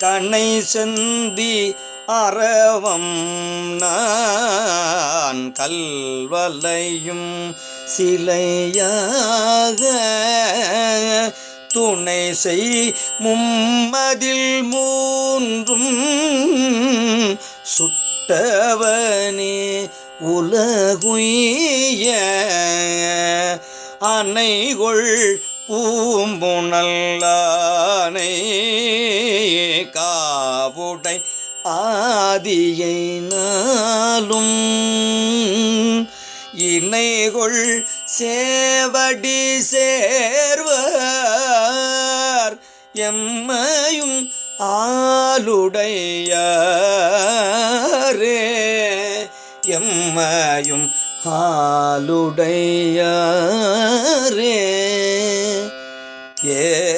தன்னை செந்தி அறவம் நான் கல்வலையும் சிலையாக துணை செய் மும்மதில் மூன்றும் சுட்டவனே உலகுய அணைகொள் பூம்புணல்லானை உடை ஆதியை நாளும் இணைகொள் சேவடி சேர்வர். எம்மையும் ஆளுடையாரே. எம்மையும் ஆளுடையாரே. ஏ